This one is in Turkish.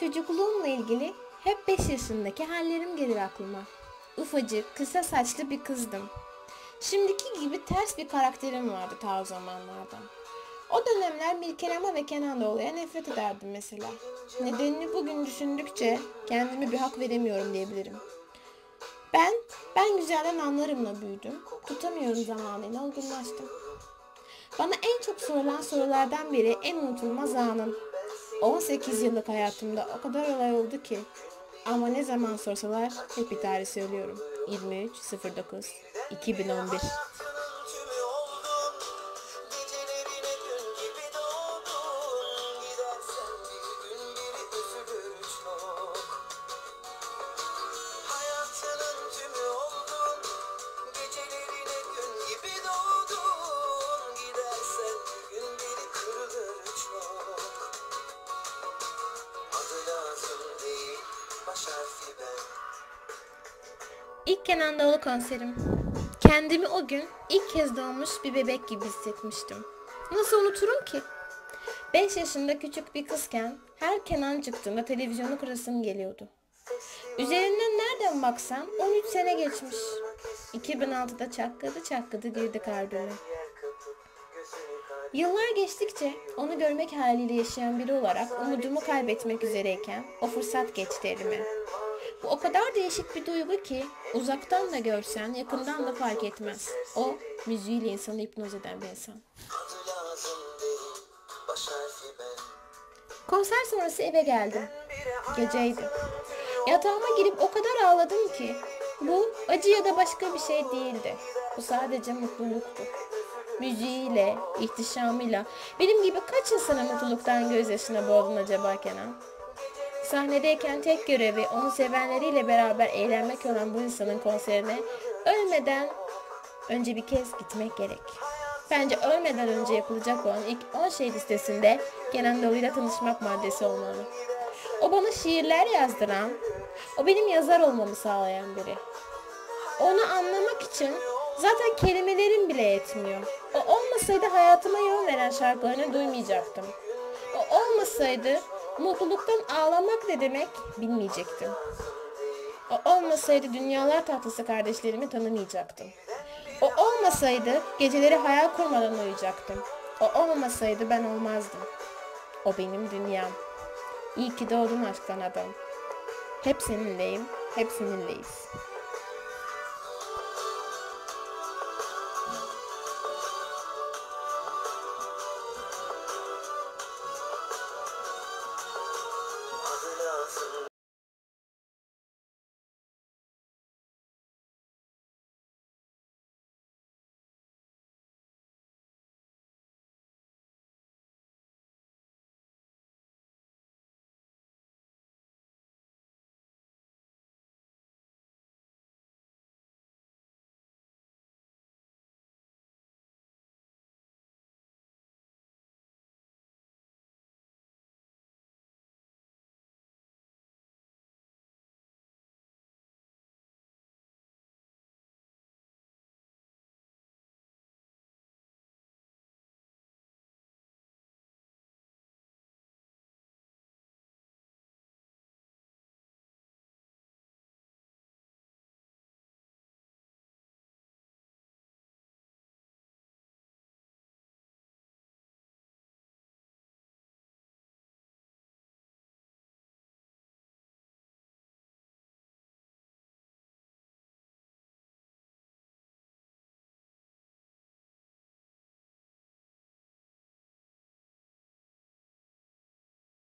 Çocukluğumla ilgili hep 5 yaşındaki hallerim gelir aklıma. Ufacık, kısa saçlı bir kızdım. Şimdiki gibi ters bir karakterim vardı ta o zamanlarda. O dönemler Mirkerama ve Kenan Doğulu'ya nefret ederdim mesela. Nedenini bugün düşündükçe kendime bir hak veremiyorum diyebilirim. Ben, ben güzelden anlarımla büyüdüm. Tutamıyorum zamanıyla olgunlaştım. Bana en çok sorulan sorulardan biri en unutulmaz anım. 18 yıllık hayatımda o kadar olay oldu ki. Ama ne zaman sorsalar hep bir tarih söylüyorum. 23.09 İlk Kenan Doğulu konserim. Kendimi o gün ilk kez doğmuş bir bebek gibi hissetmiştim. Nasıl unuturum ki? 5 yaşında küçük bir kızken her Kenan çıktığında televizyonu kurasım geliyordu. Üzerinden nereden baksan 13 sene geçmiş. 2006'da çakladı çakladı girdi kay Yıllar geçtikçe onu görmek haliyle yaşayan biri olarak umudumu kaybetmek üzereyken o fırsat geçti elime. Bu o kadar değişik bir duygu ki uzaktan da görsen yakından da fark etmez. O müziğiyle insanı hipnoz eden bir insan. Konser sonrası eve geldim. Geceydi. Yatağıma girip o kadar ağladım ki. Bu acı ya da başka bir şey değildi. Bu sadece mutluluktu. Müziğiyle, ihtişamıyla benim gibi kaç insana mutluluktan gözyaşına boğdun acaba Kenan? Sahnedeyken tek görevi onu sevenleriyle beraber eğlenmek olan bu insanın konserine ölmeden önce bir kez gitmek gerek. Bence ölmeden önce yapılacak olan ilk 10 şey listesinde Kenan Doğulu'yla tanışmak maddesi olmalı. O bana şiirler yazdıran, o benim yazar olmamı sağlayan biri. Onu anlamak için zaten kelimelerim bile yetmiyor. O olmasaydı hayatıma yön veren şarkılarını duymayacaktım. O olmasaydı mutluluktan ağlamak ne demek bilmeyecektim. O olmasaydı dünyalar tatlısı kardeşlerimi tanımayacaktım. O olmasaydı geceleri hayal kurmadan uyuyacaktım. O olmasaydı ben olmazdım. O benim dünyam. İyi ki doğdun aşktan adam. Hep seninleyim, hep seninleyiz.